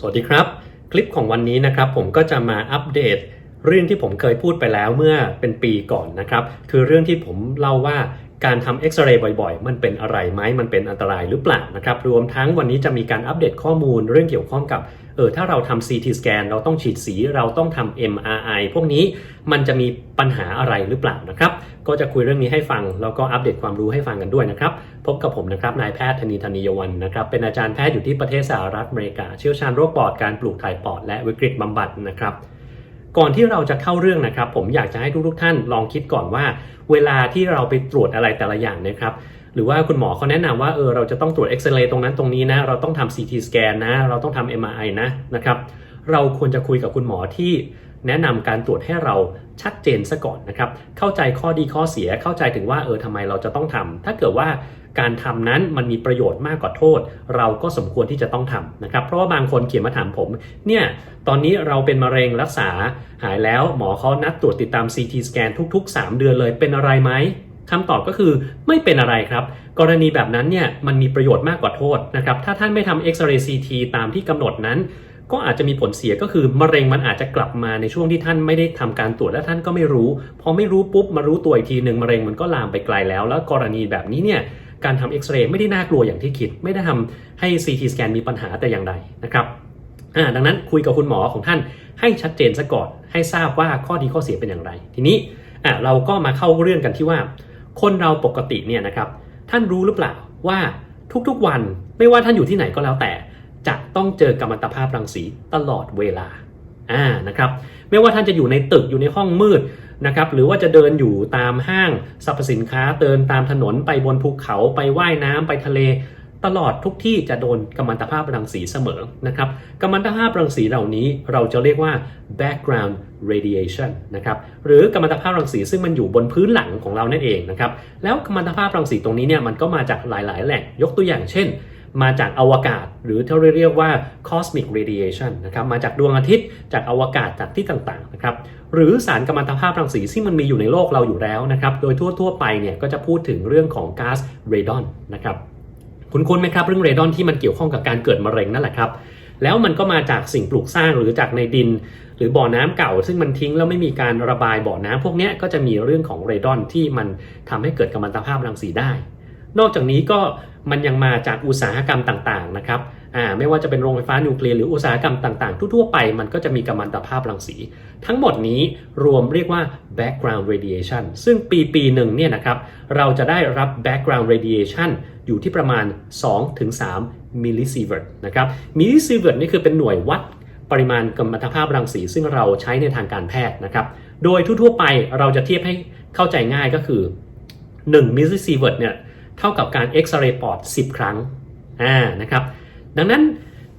สวัสดีครับ คลิปของวันนี้นะครับผมก็จะมาอัปเดต เรื่องที่ผมเคยพูดไปแล้วเมื่อเป็นปีก่อนนะครับ คือเรื่องที่ผมเล่าว่า การทำเอ็กซเรย์บ่อยๆ มันเป็นอะไรไหมมันเป็นอันตรายหรือเปล่านะครับ รวมทั้งวันนี้จะมีการอัปเดตข้อมูลเรื่องเกี่ยวข้องกับ เออ ถ้าเราทำ CT scan เราต้องฉีดสี เราต้องทำ MRI พวกนี้มันจะมีปัญหาอะไรหรือเปล่านะครับ ก็จะคุยเรื่องนี้ให้ฟัง แล้วก็อัปเดตความรู้ให้ฟังกันด้วยนะครับ พบกับผมนะครับ นายแพทย์ธนีธนียวันนะครับ เป็นอาจารย์แพทย์อยู่ที่ประเทศสหรัฐอเมริกา เชี่ยวชาญโรคปอด การปลูกถ่ายปอด และวิกฤตบำบัดนะครับ ก่อนที่เราจะเข้าเรื่องนะครับ ผมอยากจะให้ทุกๆท่านลองคิดก่อนว่า เวลาที่เราไปตรวจอะไรแต่ละอย่างนะครับหรือว่าคุณหมอเขาแนะนำว่าเออเราจะต้องตรวจเอ็กซเรย์ตรงนั้นตรงนี้นะ เราต้องทำ CT สแกนนะ เราต้องทำ MRI นะนะครับ เราควรจะคุยกับคุณหมอที่แนะนำการตรวจให้เรา ชัดเจนซะก่อนนะครับ เข้าใจข้อดีข้อเสีย เข้าใจถึงว่าเออทำไมเราจะต้องทำถ้าเกิดว่าการทำนั้นมันมีประโยชน์มากกว่าโทษ เราก็สมควรที่จะต้องทำนะครับ เพราะว่าบางคนเขียนมาถามผม เนี่ย ตอนนี้เราเป็นมะเร็งรักษาหายแล้วหมอเขานัดตรวจติดตาม CT สแกนทุก ๆ 3 เดือนเลยเป็นอะไรไหมคำตอบก็คือไม่เป็นอะไรครับ กรณีแบบนั้นเนี่ยมันมีประโยชน์มากกว่าโทษนะครับ ถ้าท่านไม่ทำเอ็กซเรย์ซีทีตามที่กำหนดนั้น ก็อาจจะมีผลเสียก็คือมะเร็งมันอาจจะกลับมาในช่วงที่ท่านไม่ได้ทำการตรวจและท่านก็ไม่รู้ พอไม่รู้ปุ๊บมารู้ตัวอีกทีหนึ่งมะเร็งมันก็ลามไปไกลแล้ว แล้วกรณีแบบนี้เนี่ยการทำเอ็กซเรย์ไม่ได้น่ากลัวอย่างที่คิด ไม่ได้ทำให้ CT สแกนมีปัญหาแต่อย่างใดนะครับดังนั้นคุยกับคุณหมอของท่านให้ชัดเจนซะก่อนให้ทราบว่าข้อดีข้อเสียเป็นอย่างไร ทีนี้เราก็มาเข้าเรื่องกันที่ว่า คนเราปกติเนี่ยนะครับท่านรู้หรือเปล่าว่าทุกๆวันไม่ว่าท่านอยู่ที่ไหนก็แล้วแต่ จะต้องเจอกัมมันตภาพรังสีตลอดเวลาอ่านะครับไม่ว่าท่านจะอยู่ในตึกอยู่ในห้องมืดนะครับหรือว่าจะเดินอยู่ตามห้างสรรพสินค้าเดินตามถนนไปบนภูเขาไปว่ายน้ำไปทะเล ตลอดทุกที่จะโดนกัมมันตภาพรังสีเสมอนะครับกัมมันตภาพรังสีเหล่านี้เราจะเรียกว่า background radiation นะครับหรือกัมมันตภาพรังสีซึ่งมันอยู่บนพื้นหลังของเรานั่นเองนะครับแล้วกัมมันตภาพรังสีตรงนี้เนี่ยมันก็มาจากหลาย ๆ แหล่งยกตัวอย่างเช่น มาจากอวกาศ หรือที่เราเรียกว่า cosmic radiation นะครับมาจากดวงอาทิตย์จากอวกาศจากที่ต่างๆนะครับหรือสารกัมมันตภาพรังสีที่มันมีอยู่ในโลกเราอยู่แล้วนะครับโดยทั่วๆไปเนี่ยก็จะพูดถึงเรื่องของก๊าซเรดอนนะครับคุณคุ้นไหมครับเรื่องเรดอนที่มันเกี่ยวข้องกับการเกิดมะเร็งนั่นแหละครับแล้วมันก็มาจากสิ่งปลูกสร้างหรือจากในดิน หรือบ่อน้ำเก่า ซึ่งมันทิ้งแล้วไม่มีการระบายบ่อน้ำพวกนี้ก็จะมีเรื่องของเรดอนที่มันทำให้เกิดกัมมันตภาพรังสีได้ นอกจากนี้ก็ มันยังมาจากอุตสาหกรรมต่างๆนะครับไม่ว่าจะเป็นโรงไฟฟ้านิวเคลียร์หรืออุตสาหกรรมต่างๆ ทั่วๆไปมันก็จะมีกัมมันตภาพรังสี ทั้งหมดนี้รวมเรียกว่า background radiation ซึ่งปีปีหนึ่งเนี่ยนะครับเราจะได้รับ background radiation อยู่ที่ประมาณ 2-3 มิลลิซีเวิร์ตนะครับมิลลิซีเวิร์ตนี่คือเป็นหน่วยวัดปริมาณกัมมันตภาพรังสี ซึ่งเราใช้ในทางการแพทย์นะครับโดยทั่วๆไปเราจะเทียบให้เข้าใจง่ายก็คือ 1 มิลลิซีเวิร์ตเนี่ย เท่ากับการเอ็กซเรย์ปอด10 ครั้งอ่านะครับดังนั้น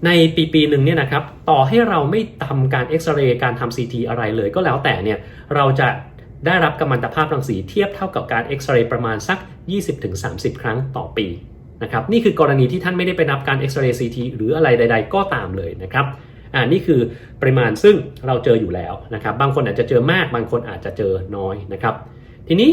ในปีปีหนึ่งเนี่ยนะครับต่อให้เราไม่ทำการเอ็กซเรย์การทำ CT อะไรเลยก็แล้วแต่เนี่ยเราจะได้รับกัมมันตภาพรังสีเทียบเท่ากับการเอ็กซเรย์ประมาณสัก 20-30 ครั้งต่อปีนะครับนี่คือกรณีที่ท่านไม่ได้ไปนับการเอ็กซเรย์ CT หรืออะไรใด ๆ ก็ตามเลยนะครับอ่านี่คือปริมาณซึ่งเราเจออยู่แล้วนะครับบางคนอาจจะเจอมากบางคนอาจจะเจอน้อยนะครับทีนี้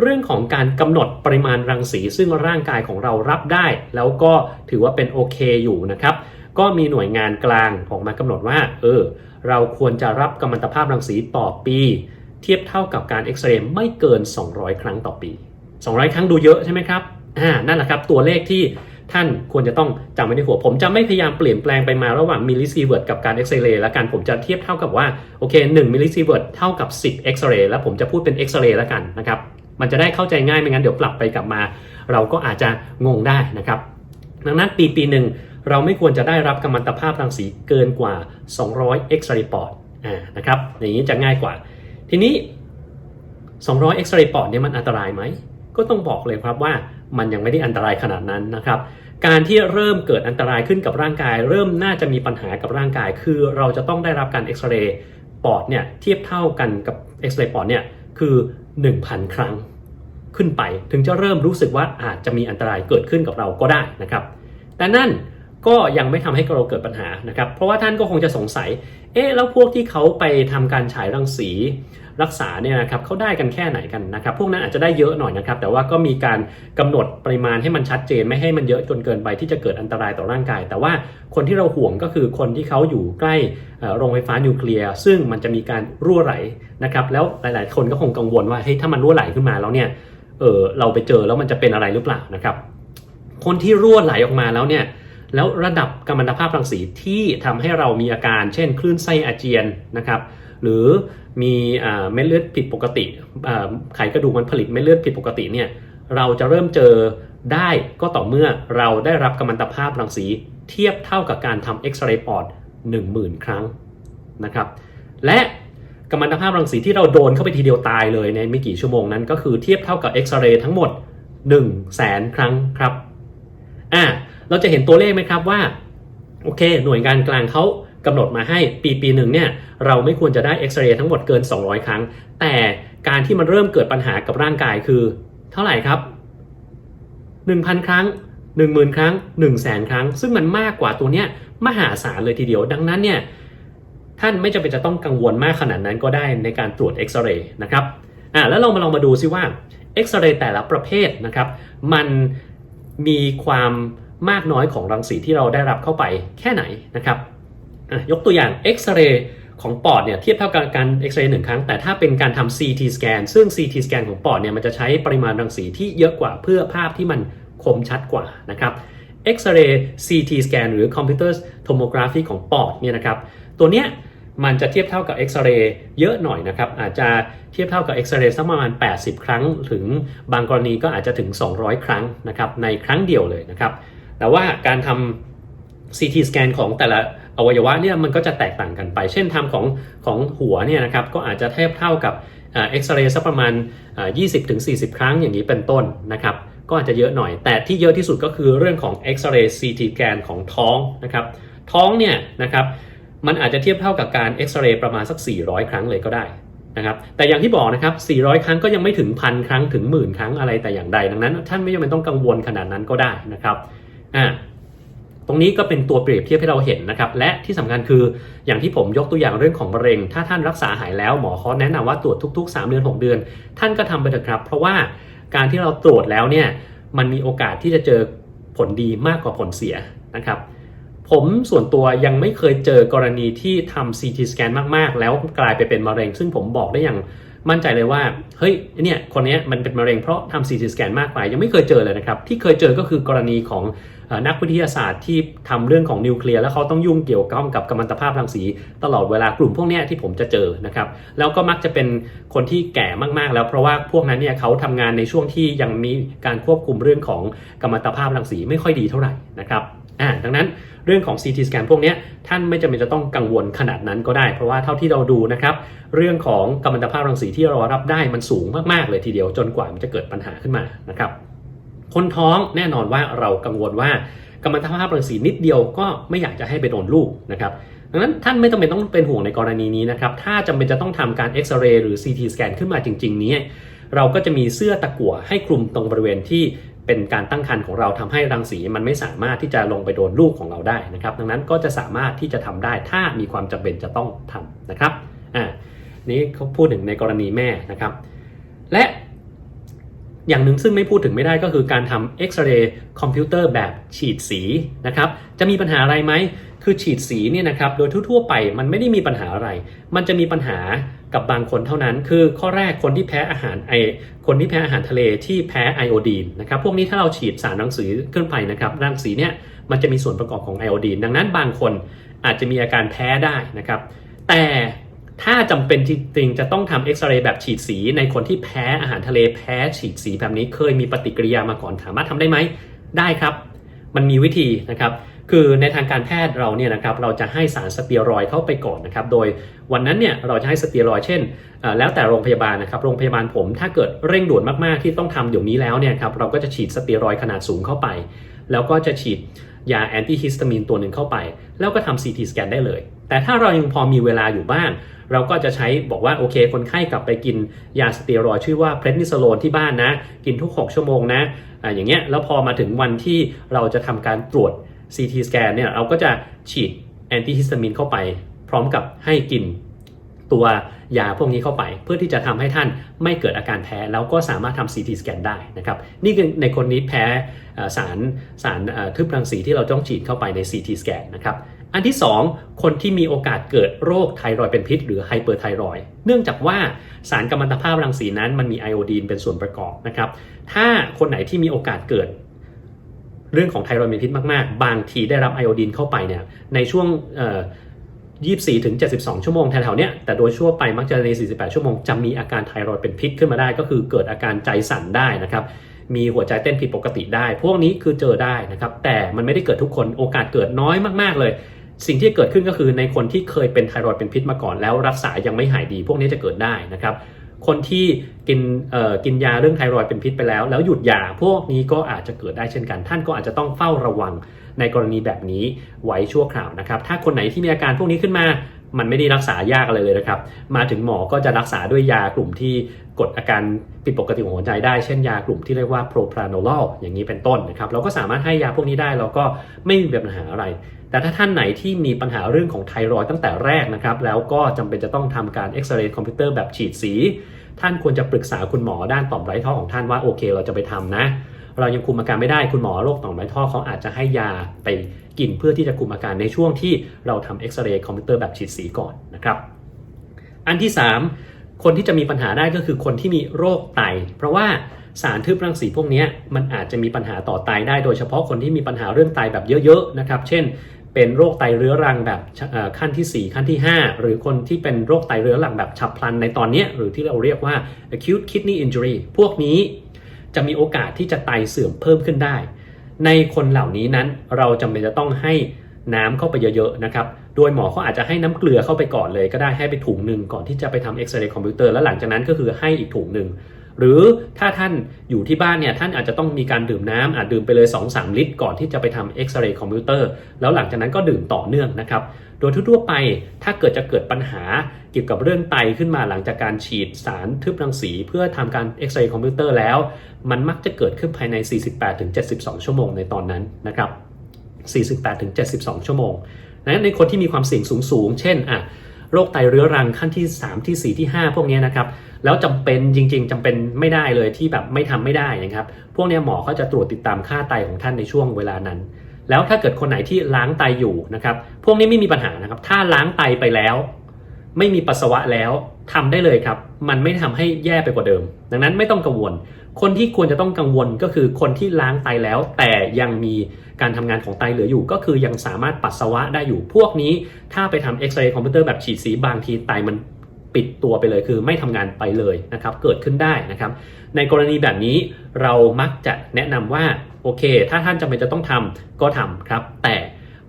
เรื่องของการกำหนดปริมาณรังสี ซึ่งร่างกายของเรารับได้ แล้วก็ถือว่าเป็นโอเคอยู่นะครับ ก็มีหน่วยงานกลางออกมากำหนดว่า เออ เราควรจะรับกัมมันตภาพรังสีต่อปี เทียบเท่ากับการเอ็กซเรย์ไม่เกิน 200 ครั้งต่อปี 200 ครั้งดูเยอะใช่ไหมครับอ่านั่นแหละครับตัวเลขที่ท่านควรจะต้องจำไว้ในหัว ผมจะไม่พยายามเปลี่ยนแปลงไปมาระหว่างมิลลิซีเวิร์ตกับการเอ็กซเรย์แล้วกัน ผมจะเทียบเท่ากับว่า โอเค1มิลลิซีเวิร์ตเท่ากับ 10เอ็กซเรย์แล้วผมจะพูดเป็นเอ็กซเรย์แล้วกันนะครับ มันจะได้เข้าใจง่ายไม่งั้นเดี๋ยวปรับไปกลับมา เราก็อาจจะงงได้นะครับ ดังนั้นปีปีหนึ่งเราไม่ควรจะได้รับกัมมันตภาพรังสีเกินกว่า 200เอ็กซเรย์ปอดอ่านะครับอย่างนี้จะง่ายกว่า ทีนี้ 200เอ็กซเรย์ปอดเนี่ยมันอันตรายไหม ก็ต้องบอกเลยครับว่ามันยังไม่ได้อันตรายขนาดนั้นนะครับการที่เริ่มเกิดอันตรายขึ้นกับร่างกาย เริ่มน่าจะมีปัญหากับร่างกาย คือเราจะต้องได้รับการเอ็กซเรย์ปอดเนี่ยเทียบเท่ากันกับเอ็กซเรย์ปอดเนี่ยคือ 1,000 ครั้งขึ้นไป ถึงจะเริ่มรู้สึกว่าอาจจะมีอันตรายเกิดขึ้นกับเราก็ได้นะครับ แต่นั่นก็ยังไม่ทำให้เราเกิดปัญหานะครับ เพราะว่าท่านก็คงจะสงสัย เอ๊ะ แล้วพวกที่เขาไปทำการฉายรังสี รักษาเนี่ยนะครับเขาได้กันแค่ไหนกันนะครับ พวกนั้นอาจจะได้เยอะหน่อยนะครับ แต่ว่าก็มีการกำหนดปริมาณให้มันชัดเจนไม่ให้มันเยอะจนเกินไปที่จะเกิดอันตรายต่อร่างกาย แต่ว่าคนที่เราห่วงก็คือคนที่เขาอยู่ใกล้โรงไฟฟ้านิวเคลียร์ซึ่งมันจะมีการรั่วไหลนะครับ แล้วหลาย ๆ คนก็คงกังวลว่าเฮ้ยถ้ามันรั่วไหลขึ้นมาแล้วเนี่ยเออเราไปเจอแล้วมันจะเป็นอะไรหรือเปล่านะครับ คนที่รั่วไหลออกมาแล้วเนี่ยแล้วระดับกัมมันตภาพรังสีที่ทำให้เรามีอาการเช่น คลื่นไส้อาเจียนนะครับ หรือมีเม็ดเลือดผิดปกติไขกระดูกมันผลิตเม็ดเลือดผิดปกติเนี่ยเราจะเริ่มเจอได้ก็ต่อเมื่อเราได้รับกัมมันตภาพรังสีเทียบเท่ากับการทำเอ็กซเรย์ปอด10,000 ครั้งนะครับและกัมมันตภาพรังสีที่เราโดนเข้าไปทีเดียวตายเลยในไม่กี่ชั่วโมงนั้นก็คือเทียบเท่ากับเอ็กซเรย์ทั้งหมด 1 0 0 0 0แสนครั้งครับอ่าเราจะเห็นตัวเลขไหมครับว่าโอเค หน่วยงานกลางเขา กำหนดมาให้ปีปีหนึ่งเนี่ยเราไม่ควรจะได้เอ็กซเรย์ทั้งหมดเกิน 200 ครั้ง แต่การที่มันเริ่มเกิดปัญหากับร่างกายคือ เท่าไหร่ครับ 1,000 ครั้ง 10,000 ครั้ง 1 0 0 0 0แสนครั้ง ซึ่งมันมากกว่าตัวเนี้ยมหาศาลเลยทีเดียว ดังนั้นเนี่ยท่านไม่จำเป็นจะต้องกังวลมากขนาดนั้นก็ได้ในการตรวจเอ็กซเรย์นะครับอ่าแล้วเรามาลองมาดูซิว่าเอ็กซเรย์แต่ละประเภทนะครับ มันมีความมากน้อยของรังสีที่เราได้รับเข้าไปแค่ไหนนะครับ อะยกตัวอย่างเอ็กซเรย์ของปอดเนี่ยเทียบเท่ากับการเอ็กซเรย์หนึ่งครั้ง แต่ถ้าเป็นการทำ CT สแกนซึ่ง CT สแกนของปอดเนี่ยมันจะใช้ปริมาณรังสีที่เยอะกว่าเพื่อภาพที่มันคมชัดกว่านะครับเอ็กซเรย์ CT สแกนหรือ Computer Tomography ของปอดเนี่ยนะครับตัวเนี้ยมันจะเทียบเท่ากับเอ็กซเรย์เยอะหน่อยนะครับอาจจะเทียบเท่ากับเอ็กซเรย์สักประมาณ 80 ครั้ง ถึงบางกรณีก็อาจจะถึง 200 ครั้งนะครับในครั้งเดียวเลยนะครับแต่ว่าการทำ CT สแกนของแต่ละ อวัยวะเนี่ยมันก็จะแตกต่างกันไป เช่นทำของของหัวเนี่ยนะครับก็อาจจะเทียบเท่ากับเอ็กซเรย์สักประมาณ 20-40 ครั้งอย่างนี้เป็นต้นนะครับก็อาจจะเยอะหน่อย แต่ที่เยอะที่สุดก็คือเรื่องของเอ็กซเรย์ CT สแกนของท้องนะครับท้องเนี่ยนะครับมันอาจจะเทียบเท่ากับการเอ็กซเรย์ประมาณสัก 400 ครั้งเลยก็ได้นะครับแต่อย่างที่บอกนะครับ 400 ครั้งก็ยังไม่ถึงพันครั้งถึงหมื่นครั้งอะไรแต่อย่างใด ดังนั้น ท่านไม่จำเป็นต้องกังวลขนาดนั้นก็ได้นะครับอ่า ตรงนี้ก็เป็นตัวเปรียบเทียบให้เราเห็นนะครับ และที่สำคัญคืออย่างที่ผมยกตัวอย่างเรื่องของมะเร็ง ถ้าท่านรักษาหายแล้วหมอเขาแนะนำว่าตรวจทุก ๆ 3 เดือน 6 เดือน ท่านก็ทำไปเถอะครับ เพราะว่าการที่เราตรวจแล้วเนี่ยมันมีโอกาสที่จะเจอผลดีมากกว่าผลเสียนะครับ ผมส่วนตัวยังไม่เคยเจอกรณีที่ทำ CT สแกนมากๆ แล้วกลายไปเป็นมะเร็ง ซึ่งผมบอกได้อย่างมั่นใจเลยว่า เฮ้ยเนี่ยคนนี้มันเป็นมะเร็งเพราะทำ CT สแกนมากไปยังไม่เคยเจอเลยนะครับ ที่เคยเจอก็คือกรณีของ นักวิทยาศาสตร์ที่ทำเรื่องของนิวเคลียร์แล้วเขาต้องยุ่งเกี่ยวข้องกับกัมมันตภาพรังสี ตลอดเวลากลุ่มพวกนี้ที่ผมจะเจอนะครับแล้วก็มักจะเป็นคนที่แก่มากๆ แล้วเพราะว่าพวกนั้นเนี่ยเขาทำงานในช่วงที่ยังมีการควบคุมเรื่องของกัมมันตภาพรังสีไม่ค่อยดีเท่าไหร่นะครับอ่าดังนั้นเรื่องของ CT สแกนพวกนี้ท่านไม่จำเป็นจะต้องกังวลขนาดนั้นก็ได้ เพราะว่าเท่าที่เราดูนะครับ เรื่องของกัมมันตภาพรังสีที่เรารับได้มันสูงมากๆเลยทีเดียวจนกว่ามันจะเกิดปัญหาขึ้นมานะครับ คนท้องแน่นอนว่าเรากังวลว่ากัมมันภาพรังสีนิดเดียวก็ไม่อยากจะให้ไปโดนลูกนะครับดังนั้นท่านไม่จำเป็นต้องเป็นห่วงในกรณีนี้นะครับ ถ้าจำเป็นจะต้องทำการเอ็กซเรย์หรือ CT สแกนขึ้นมาจริง ๆ นี้ เราก็จะมีเสื้อตะกั่วให้คลุมตรงบริเวณที่เป็นการตั้งครรภ์ของเราทำให้รังสีมันไม่สามารถที่จะลงไปโดนลูกของเราได้นะครับ ดังนั้นก็จะสามารถที่จะทำได้ถ้ามีความจำเป็นจะต้องทำนะครับอ่านี้เขาพูดถึงในกรณีแม่นะครับ และ อย่างหนึ่งซึ่งไม่พูดถึงไม่ได้ก็คือการทำเอ็กซเรย์คอมพิวเตอร์แบบฉีดสีนะครับจะมีปัญหาอะไรไหมคือฉีดสีเนี่ยนะครับโดยทั่วๆไปมันไม่ได้มีปัญหาอะไร มันจะมีปัญหากับบางคนเท่านั้น คือข้อแรกคนที่แพ้อาหารไอคนที่แพ้อาหารทะเลที่แพ้ไอโอดีนนะครับพวกนี้ถ้าเราฉีดสารรังสีขึ้นไปนะครับรังสีเนี่ยมันจะมีส่วนประกอบของไอโอดีนดังนั้นบางคนอาจจะมีอาการแพ้ได้นะครับแต่ ถ้าจำเป็นจริงๆจะต้องทำเอ็กซเรย์แบบฉีดสี ในคนที่แพ้อาหารทะเลแพ้ฉีดสีแบบนี้เคยมีปฏิกิริยามาก่อนสามารถทำได้ไหมได้ครับ มันมีวิธีนะครับ คือในทางการแพทย์เราเนี่ยนะครับเราจะให้สารสเตียรอยเข้าไปก่อนนะครับ โดยวันนั้นเนี่ยเราจะให้สเตียรอยเช่น แล้วแต่โรงพยาบาลนะครับ โรงพยาบาลผม ถ้าเกิดเร่งด่วนมากๆที่ต้องทำเดี๋ยวนี้แล้วเนี่ยครับเราก็จะฉีดสเตียรอยขนาดสูงเข้าไป แล้วก็จะฉีดยาแอนติฮิสตามีนตัวหนึ่งเข้าไป แล้วก็ทำ CT สแกนได้เลย แต่ถ้าเรายังพอมีเวลาอยู่บ้างเราก็จะใช้บอกว่าโอเค คนไข้กลับไปกินยาสเตียรอยชื่อว่าเพรนิสโลนที่บ้านนะ กินทุก 6 ชั่วโมงนะอ่าอย่างเงี้ยแล้วพอมาถึงวันที่เราจะทำการตรวจ CT สแกนเนี่ยเราก็จะฉีดแอนติฮิสตามินเข้าไป พร้อมกับให้กินตัวยาพวกนี้เข้าไป เพื่อที่จะทำให้ท่านไม่เกิดอาการแพ้แล้วก็สามารถทำ CT สแกนได้นะครับนี่คือในคนนี้แพ้สารสารทึบรังสีที่เราต้องฉีดเข้าไปใน CT สแกนนะครับ อันที่ 2 คนที่มีโอกาสเกิดโรคไทรอยด์เป็นพิษ หรือไฮเปอร์ไทรอยด์เนื่องจากว่าสารกัมมันตภาพรังสีนั้นมันมีไอโอดีนเป็นส่วนประกอบนะครับถ้าคนไหนที่มีโอกาสเกิดเรื่องของไทรอยด์เป็นพิษมากๆ บางทีได้รับไอโอดีนเข้าไปเนี่ยในช่วง24ถึง72 ชั่วโมงแถวๆเนี้ยแต่โดยชั่วไปมักจะใน 48 ชั่วโมง จะมีอาการไทรอยด์เป็นพิษขึ้นมาได้ ก็คือเกิดอาการใจสั่นได้นะครับมีหัวใจเต้นผิดปกติได้ พวกนี้คือเจอได้นะครับ แต่มันไม่ได้เกิดทุกคน โอกาสเกิดน้อยมาก ๆ เลย สิ่งที่เกิดขึ้นก็คือในคนที่เคยเป็นไทรอยด์เป็นพิษมาก่อนแล้วรักษายังไม่หายดี พวกนี้จะเกิดได้นะครับ คนที่กินกินยาเรื่องไทรอยด์เป็นพิษไปแล้ว แล้วหยุดยาพวกนี้ก็อาจจะเกิดได้เช่นกัน ท่านก็อาจจะต้องเฝ้าระวังในกรณีแบบนี้ไว้ชั่วคราวนะครับ ถ้าคนไหนที่มีอาการพวกนี้ขึ้นมา มันไม่ได้รักษายากอะไรเลยนะครับ มาถึงหมอก็จะรักษาด้วยยากลุ่มที่กดอาการผิดปกติของหัวใจได้ เช่นยากลุ่มที่เรียกว่าโปรพราโนลอลอย่างนี้เป็นต้นนะครับ เราก็สามารถให้ยาพวกนี้ได้เราก็ไม่มีปัญหาอะไร แต่ถ้าท่านไหนที่มีปัญหาเรื่องของไทรอยตั้งแต่แรกนะครับ แล้วก็จำเป็นจะต้องทำการเอ็กซเรย์คอมพิวเตอร์แบบฉีดสี ท่านควรจะปรึกษาคุณหมอด้านต่อมไร้ท่อของท่านว่าโอเค เราจะไปทำนะ เรายังคุมอาการไม่ได้คุณหมอโรคต่อมไร้ท่อเขาอาจจะให้ยาไปกินเพื่อที่จะคุมอาการในช่วงที่เราทำเอ็กซเรย์คอมพิวเตอร์แบบฉีดสีก่อนนะครับ อันที่ 3 คนที่จะมีปัญหาได้ก็คือคนที่มีโรคไต เพราะว่าสารทึบรังสีพวกนี้มันอาจจะมีปัญหาต่อไตได้ โดยเฉพาะคนที่มีปัญหาเรื่องไตแบบเยอะๆนะครับเช่นเป็นโรคไตเรื้อรังแบบขั้นที่ 4 ขั้นที่ 5 หรือคนที่เป็นโรคไตเรื้อรังแบบฉับพลันในตอนนี้ หรือที่เราเรียกว่า acute kidney injury พวกนี้ จะมีโอกาสที่จะไตเสื่อมเพิ่มขึ้นได้ ในคนเหล่านี้นั้นเราจำเป็นจะต้องให้น้ำเข้าไปเยอะๆนะครับ โดยหมอเขาอาจจะให้น้ำเกลือเข้าไปก่อนเลย ก็ได้ให้ไปถุงหนึ่งก่อนที่จะไปทำเอ็กซเรย์คอมพิวเตอร์แล้วหลังจากนั้นก็คือให้อีกถุงหนึ่งหรือถ้าท่านอยู่ที่บ้านเนี่ยท่านอาจจะต้องมีการดื่มน้ำอาจดื่มไปเลย 2-3 ลิตร ก่อนที่จะไปทำเอ็กซเรย์คอมพิวเตอร์แล้วหลังจากนั้นก็ดื่มต่อเนื่องนะครับ โดยทั่วไปถ้าเกิดจะเกิดปัญหาเกี่ยวกับเรื่องไตขึ้นมาหลังจากการฉีดสารทึบรังสี เพื่อทำการเอ็กซเรย์คอมพิวเตอร์แล้ว มันมักจะเกิดขึ้นภายใน 48-72 ชั่วโมงในตอนนั้นนะครับ 48-72 ชั่วโมงนะในคนที่มีความเสี่ยงสูงๆ เช่นอะโรคไตเรื้อรังขั้นที่ 3 ที่ 4 ที่ 5 พวกนี้นะครับ แล้วจำเป็นจริง ๆจำเป็นไม่ได้เลยที่แบบไม่ทำไม่ได้นะครับ พวกนี้หมอเขาจะตรวจติดตามค่าไตของท่านในช่วงเวลานั้น แล้วถ้าเกิดคนไหนที่ล้างไตอยู่นะครับ พวกนี้ไม่มีปัญหานะครับ ถ้าล้างไตไปแล้ว ไม่มีปัสสาวะแล้วทำได้เลยครับ มันไม่ทำให้แย่ไปกว่าเดิม ดังนั้นไม่ต้องกังวล คนที่ควรจะต้องกังวลก็คือคนที่ล้างไตแล้ว แต่ยังมีการทำงานของไตเหลืออยู่ ก็คือยังสามารถปัสสาวะได้อยู่ พวกนี้ถ้าไปทำเอ็กซเรย์คอมพิวเตอร์แบบฉีดสีบางทีไตมันปิดตัวไปเลยคือไม่ทำงานไปเลยนะครับ เกิดขึ้นได้นะครับ ในกรณีแบบนี้เรามักจะแนะนำว่า อเค ถ้าท่านจำเป็นจะต้องทำก็ทำครับ แต่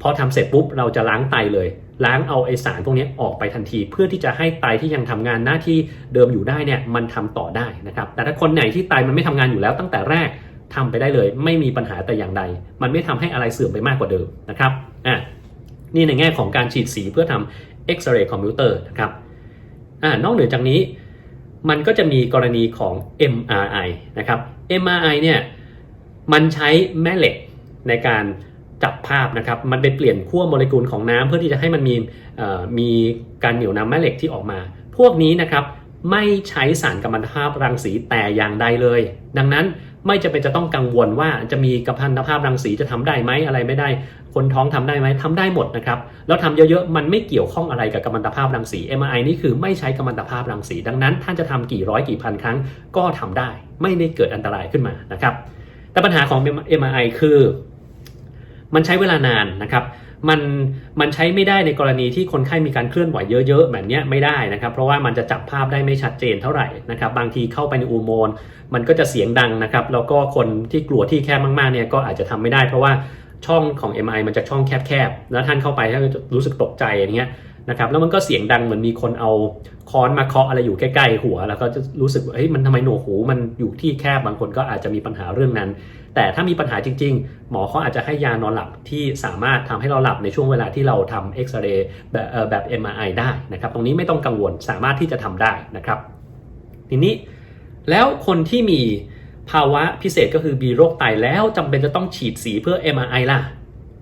พอทำเสร็จปุ๊บเราจะล้างไตเลย ล้างเอาไอสารพวกนี้ออกไปทันที เพื่อที่จะให้ไตที่ยังทำงานหน้าที่เดิมอยู่ได้เนี่ยมันทำต่อได้นะครับ แต่ถ้าคนไหนที่ไตมันไม่ทำงานอยู่แล้วตั้งแต่แรกทำไปได้เลย ไม่มีปัญหาแต่อย่างใด มันไม่ทำให้อะไรเสื่อมไปมากกว่าเดิมนะครับอะนี่ในแง่ของการฉีดสีเพื่อทำเอ็กซเรย์คอมพิวเตอร์นะครับอ่านอกเหนือจากนี้มันก็จะมีกรณีของ MRI นะครับ MRI เนี่ย มันใช้แม่เหล็กในการจับภาพนะครับ มันไปเปลี่ยนขั้วโมเลกุลของน้ำเพื่อที่จะให้มันมีมีการเหนี่ยวนำแม่เหล็กที่ออกมา พวกนี้นะครับไม่ใช้สารกัมมันตภาพรังสีแต่อย่างใดเลย ดังนั้นไม่จะเป็นจะต้องกังวลว่าจะมีกัมมันตภาพรังสีจะทำได้ไหมอะไรไม่ได้ คนท้องทำได้ไหมทำได้หมดนะครับแล้วทำเยอะๆมันไม่เกี่ยวข้องอะไรกับกัมมันตภาพรังสี MRI นี่คือไม่ใช้กัมมันตภาพรังสี ดังนั้นท่านจะทำกี่ร้อยกี่พันครั้งก็ทำได้ ไม่ได้เกิดอันตรายขึ้นมานะครับ แต่ปัญหาของ MRI คือ มันใช้เวลานานนะครับมันมันใช้ไม่ได้ในกรณีที่คนไข้มีการเคลื่อนไหวเยอะๆ แบบนี้ไม่ได้นะครับ เพราะว่ามันจะจับภาพได้ไม่ชัดเจนเท่าไหร่นะครับ บางทีเข้าไปในอุโมงค์มันก็จะเสียงดังนะครับ แล้วก็คนที่กลัวที่แคบมากๆเนี่ยก็อาจจะทำไม่ได้ เพราะว่าช่องของ MI มันจะช่องแคบๆ แล้วท่านเข้าไปท่านรู้สึกตกใจอย่างเงี้ย นะครับแล้วมันก็เสียงดังเหมือนมีคนเอาค้อนมาเคาะอะไรอยู่ใกล้ๆหัว แล้วก็จะรู้สึกว่าเฮ้ยมันทำไมหนวกหูมันอยู่ที่แคบบางคนก็อาจจะมีปัญหาเรื่องนั้น แต่ถ้ามีปัญหาจริง ๆ หมอเขาอาจจะให้ยานอนหลับที่สามารถทำให้เราหลับในช่วงเวลาที่เราทำเอ็กซเรย์แบบเอ่อแบบ MRI ได้นะครับตรงนี้ไม่ต้องกังวลสามารถที่จะทำได้นะครับ ทีนี้แล้วคนที่มีภาวะพิเศษก็คือมีโรคไตแล้วจำเป็นจะต้องฉีดสีเพื่อ MRI ล่ะ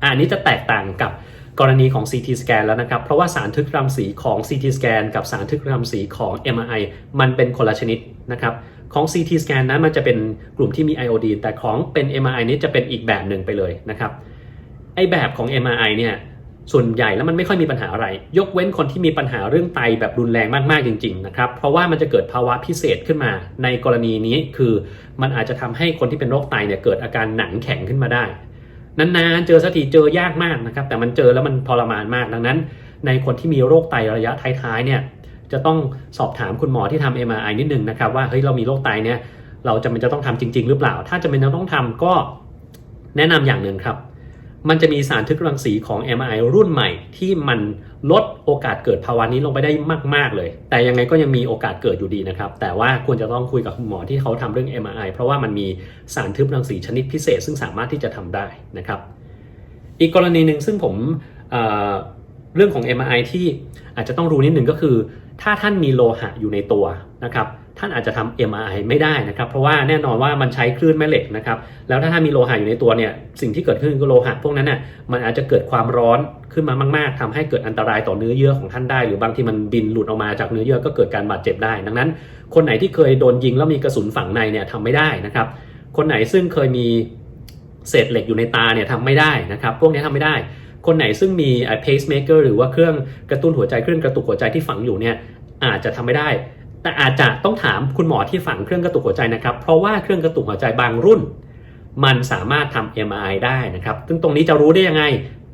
อันนี้จะแตกต่างกับ กรณีของ CT scan แล้วนะครับ เพราะว่าสารทึกรังสีของ CT scan กับสารทึกรังสีของ MRI มันเป็นคนละชนิดนะครับของ CT scan นั้นมันจะเป็นกลุ่มที่มีไอโอดีแต่ของเป็น MRI นี้จะเป็นอีกแบบหนึ่งไปเลยนะครับไอแบบของ MRI เนี่ยส่วนใหญ่แล้วมันไม่ค่อยมีปัญหาอะไร ยกเว้นคนที่มีปัญหาเรื่องไตแบบรุนแรงมากๆจริงๆนะครับเพราะว่ามันจะเกิดภาวะพิเศษขึ้นมา ในกรณีนี้คือมันอาจจะทำให้คนที่เป็นโรคไตเนี่ยเกิดอาการหนังแข็งขึ้นมาได้ นานๆเจอสักทีเจอยากมากนะครับ แต่มันเจอแล้วมันทรมานมากดังนั้น ในคนที่มีโรคไตระยะท้ายๆเนี่ยจะต้องสอบถามคุณหมอที่ทำ MRI นิดนึงนะครับว่าเฮ้ยเรามีโรคไตเนี่ยเราจะมันจะต้องทำจริง ๆ หรือเปล่า ถ้าจะเป็นจะต้องทำก็แนะนำอย่างหนึ่งครับ มันจะมีสารทึกรังสีของ MRI รุ่นใหม่ที่มันลดโอกาสเกิดภาวะนี้ลงไปได้มากๆเลย แต่ยังไงก็ยังมีโอกาสเกิดอยู่ดีนะครับ แต่ว่าควรจะต้องคุยกับคุณหมอที่เขาทำเรื่อง MRI เพราะว่ามันมีสารทึบรังสีชนิดพิเศษ ซึ่งสามารถที่จะทำได้นะครับ อีกกรณีหนึ่งซึ่งผมเเรื่องของ MRI ที่อาจจะต้องรู้นิดหนึ่งก็คือ ถ้าท่านมีโลหะอยู่ในตัวนะครับ ท่านอาจจะทำ MRI ไม่ได้นะครับ เพราะว่าแน่นอนว่ามันใช้คลื่นแม่เหล็กนะครับ แล้วถ้าท่านมีโลหะอยู่ในตัวเนี่ย สิ่งที่เกิดขึ้นคือโลหะพวกนั้นน่ะ มันอาจจะเกิดความร้อนขึ้นมามากๆทำให้เกิดอันตรายต่อเนื้อเยื่อของท่านได้ หรือบางทีมันบินหลุดออกมาจากเนื้อเยื่อก็เกิดการบาดเจ็บได้ ดังนั้น คนไหนที่เคยโดนยิงแล้วมีกระสุนฝังในเนี่ยทำไม่ได้นะครับ คนไหนซึ่งเคยมีเศษเหล็กอยู่ในตาเนี่ยทำไม่ได้นะครับ พวกนี้ทำไม่ได้ คนไหนซึ่งมี pacemaker หรือว่าเครื่องกระตุ้นหัวใจเครื่องกระตุกหัวใจที่ฝังอยู่เนี่ยอาจจะทำไม่ได้ แต่อาจจะต้องถามคุณหมอที่ฝังเครื่องกระตุกหัวใจนะครับ เพราะว่าเครื่องกระตุกหัวใจบางรุ่น มันสามารถทำ MRI ได้นะครับ ซึ่งตรงนี้จะรู้ได้ยังไง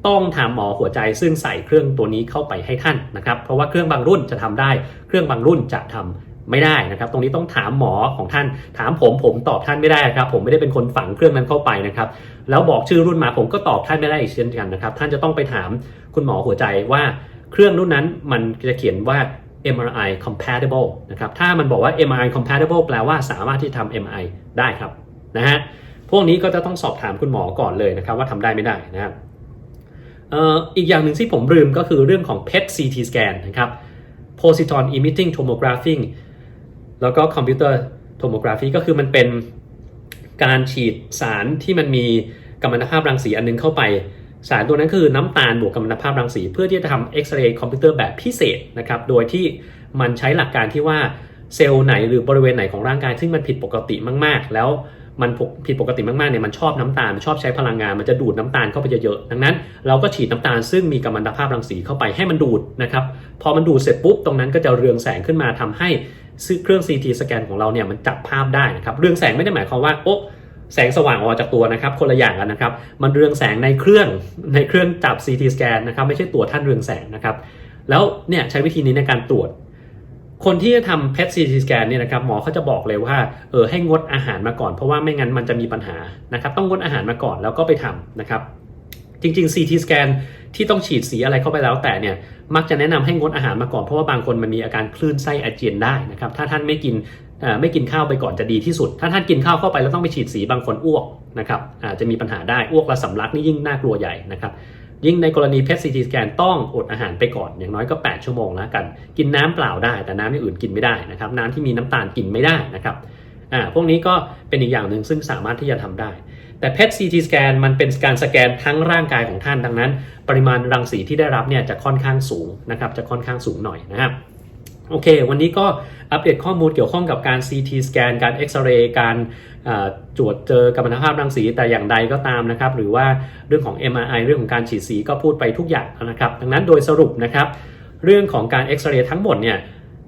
ต้องถามหมอหัวใจซึ่งใส่เครื่องตัวนี้เข้าไปให้ท่านนะครับ เพราะว่าเครื่องบางรุ่นจะทำได้ เครื่องบางรุ่นจะทำไม่ได้นะครับ ตรงนี้ต้องถามหมอของท่าน ถามผมผมตอบท่านไม่ได้ครับ ผมไม่ได้เป็นคนฝังเครื่องนั้นเข้าไปนะครับ แล้วบอกชื่อรุ่นมาผมก็ตอบท่านไม่ได้อีกเช่นกันนะครับ ท่านจะต้องไปถามคุณหมอหัวใจว่าเครื่องรุ่นนั้นมันจะเขียนว่า MRI compatible นะครับ ถ้ามันบอกว่า MRI compatible แปลว่าสามารถที่ทำ MRI ได้ครับนะฮะ พวกนี้ก็จะต้องสอบถามคุณหมอก่อนเลยนะครับว่าทำได้ไม่ได้นะครับอีกอย่างหนึ่งที่ผมลืมก็คือเรื่องของ PET CT scan นะครับ Positron Emitting Tomography แล้วก็ Computer Tomography ก็คือมันเป็นการฉีดสารที่มันมีกัมมันตภาพรังสีอันนึงเข้าไป สารตัวนั้นคือน้ำตาลบวกกัมมันตภาพรังสี เพื่อที่จะทำเอ็กซเรย์คอมพิวเตอร์แบบพิเศษนะครับโดยที่มันใช้หลักการที่ว่าเซลล์ไหนหรือบริเวณไหนของร่างกายซึ่งมันผิดปกติมากๆ แล้วมันผิดปกติมากๆเนี่ยมันชอบน้ำตาลชอบใช้พลังงานมันจะดูดน้ำตาลเข้าไปเยอะๆดังนั้น เราก็ฉีดน้ำตาลซึ่งมีกัมมันตภาพรังสีเข้าไปให้มันดูดนะครับพอมันดูดเสร็จปุ๊บตรงนั้นก็จะเรืองแสงขึ้นมาทำให้เครื่อง CT สแกนของเราเนี่ยมันจับภาพได้นะครับเรืองแสงไม่ได้หมายความว่าโอ๊ะ แสงสว่างออกจากตัวนะครับ คนละอย่างกันนะครับ มันเรืองแสงในเครื่องในเครื่องจับ CT สแกนนะครับไม่ใช่ตัวท่านเรืองแสงนะครับ แล้วเนี่ยใช้วิธีนี้ในการตรวจ คนที่จะทำ PET CT scan เนี่ยนะครับหมอเขาจะบอกเลยว่าเออให้งดอาหารมาก่อน เพราะว่าไม่งั้นมันจะมีปัญหานะครับ ต้องงดอาหารมาก่อนแล้วก็ไปทำนะครับ จริง ๆ CT scan ที่ต้องฉีดสีอะไรเข้าไปแล้วแต่เนี่ยมักจะแนะนำให้งดอาหารมาก่อนเพราะว่าบางคนมันมีอาการคลื่นไส้อาเจียนได้นะครับถ้าท่านไม่กิน ไม่กินข้าวไปก่อนจะดีที่สุด ถ้าท่านกินข้าวเข้าไปแล้วต้องไปฉีดสีบางคนอ้วกนะครับอาจจะมีปัญหาได้อ้วกและสำลักนี่ยิ่งน่ากลัวใหญ่นะครับยิ่งในกรณี PET CT scan ต้องอดอาหารไปก่อนอย่างน้อยก็ 8 ชั่วโมงแล้วกัน กินน้ำเปล่าได้แต่น้ำอย่างอื่นกินไม่ได้นะครับน้ำที่มีน้ำตาลกินไม่ได้นะครับอ่าพวกนี้ก็เป็นอีกอย่างหนึ่งซึ่งสามารถที่จะทำได้ แต่ PET CT scan มันเป็นการสแกนทั้งร่างกายของท่านดังนั้น ปริมาณรังสีที่ได้รับเนี่ยจะค่อนข้างสูงนะครับจะค่อนข้างสูงหน่อยนะครับ โอเค วันนี้ก็อัปเดตข้อมูลเกี่ยวข้องกับการ CT สแกน การเอ็กซเรย์ การตรวจเจอกัมมันภาพรังสีแต่อย่างใดก็ตามนะครับ หรือว่าเรื่องของ MRI เรื่องของการฉีดสีก็พูดไปทุกอย่างนะครับ ดังนั้นโดยสรุปนะครับ เรื่องของการเอ็กซเรย์ทั้งหมดเนี่ย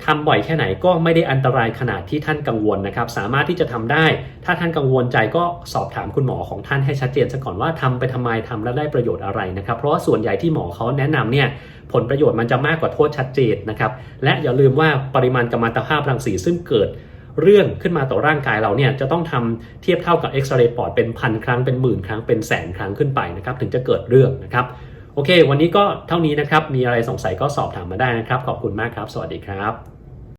ทำบ่อยแค่ไหนก็ไม่ได้อันตรายขนาดที่ท่านกังวลนะครับ สามารถที่จะทำได้ ถ้าท่านกังวลใจก็สอบถามคุณหมอของท่านให้ชัดเจนซะก่อนว่าทำไปทำไมทำแล้วได้ประโยชน์อะไรนะครับ เพราะว่าส่วนใหญ่ที่หมอเขาแนะนำเนี่ยผลประโยชน์มันจะมากกว่าโทษชัดเจนนะครับ และอย่าลืมว่าปริมาณกัมมันตภาพรังสีซึ่งเกิดเรื่องขึ้นมาต่อร่างกายเราเนี่ยจะต้องทำเทียบเท่ากับเอ็กซเรย์ปอดเป็นพันครั้งเป็นหมื่นครั้งเป็นแสนครั้งขึ้นไปนะครับถึงจะเกิดเรื่องนะครับโอเค วันนี้ก็เท่านี้นะครับ มีอะไรสงสัยก็สอบถามมาได้นะครับ ขอบคุณมากครับ สวัสดีครับ